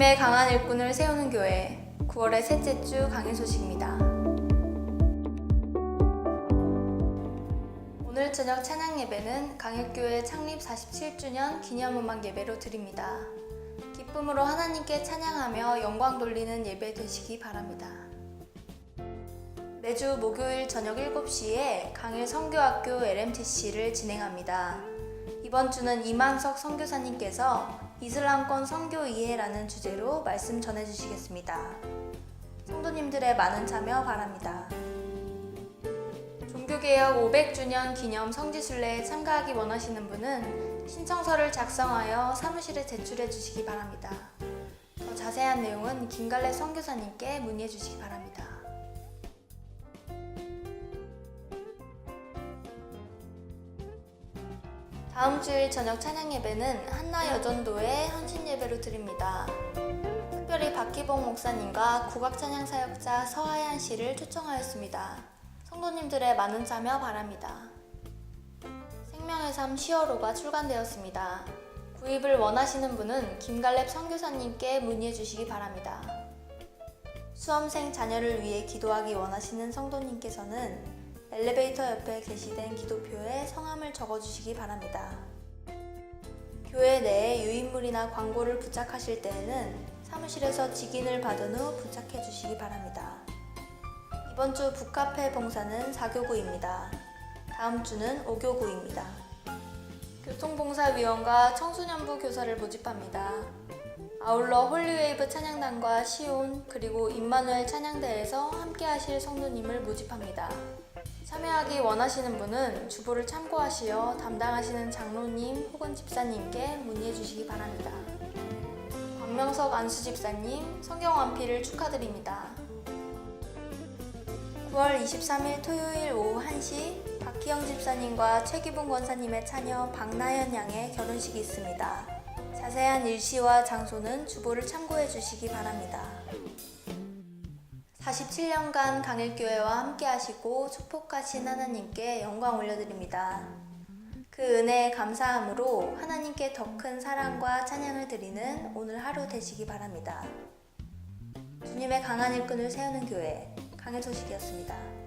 주님의 강한 일꾼을 세우는 교회 9월의 셋째 주 강의 소식입니다. 오늘 저녁 찬양 예배는 강일교회 창립 47주년 기념 음악 예배로 드립니다. 기쁨으로 하나님께 찬양하며 영광 돌리는 예배 되시기 바랍니다. 매주 목요일 저녁 7시에 강일 성교학교 LMTC를 진행합니다. 이번 주는 이만석 선교사님께서 이슬람권 선교 이해라는 주제로 말씀 전해 주시겠습니다. 성도님들의 많은 참여 바랍니다. 종교개혁 500주년 기념 성지순례에 참가하기 원하시는 분은 신청서를 작성하여 사무실에 제출해 주시기 바랍니다. 더 자세한 내용은 김갈래 선교사님께 문의해 주시기 바랍니다. 다음 주일 저녁 찬양 예배는 한나 여전도의 헌신 예배로 드립니다. 특별히 박기봉 목사님과 국악 찬양 사역자 서하얀 씨를 초청하였습니다. 성도님들의 많은 참여 바랍니다. 생명의 삶 시어로가 출간되었습니다. 구입을 원하시는 분은 김갈렙 선교사님께 문의해 주시기 바랍니다. 수험생 자녀를 위해 기도하기 원하시는 성도님께서는 엘리베이터 옆에 게시된 기도표에 성함을 적어주시기 바랍니다. 교회 내에 유인물이나 광고를 부착하실 때에는 사무실에서 직인을 받은 후 부착해 주시기 바랍니다. 이번 주 북카페 봉사는 4교구입니다. 다음 주는 5교구입니다. 교통봉사위원과 청소년부 교사를 모집합니다. 아울러 홀리웨이브 찬양단과 시온 그리고 임마누엘 찬양대에서 함께 하실 성도님을 모집합니다. 참여하기 원하시는 분은 주보를 참고하시어 담당하시는 장로님 혹은 집사님께 문의해 주시기 바랍니다. 광명석 안수 집사님 성경 완피를 축하드립니다. 9월 23일 토요일 오후 1시 박희영 집사님과 최기봉 권사님의 차녀 박나연 양의 결혼식이 있습니다. 자세한 일시와 장소는 주보를 참고해 주시기 바랍니다. 47년간 강일교회와 함께 하시고 축복하신 하나님께 영광 올려드립니다. 그 은혜에 감사함으로 하나님께 더 큰 사랑과 찬양을 드리는 오늘 하루 되시기 바랍니다. 주님의 강한 일꾼을 세우는 교회 강의 소식이었습니다.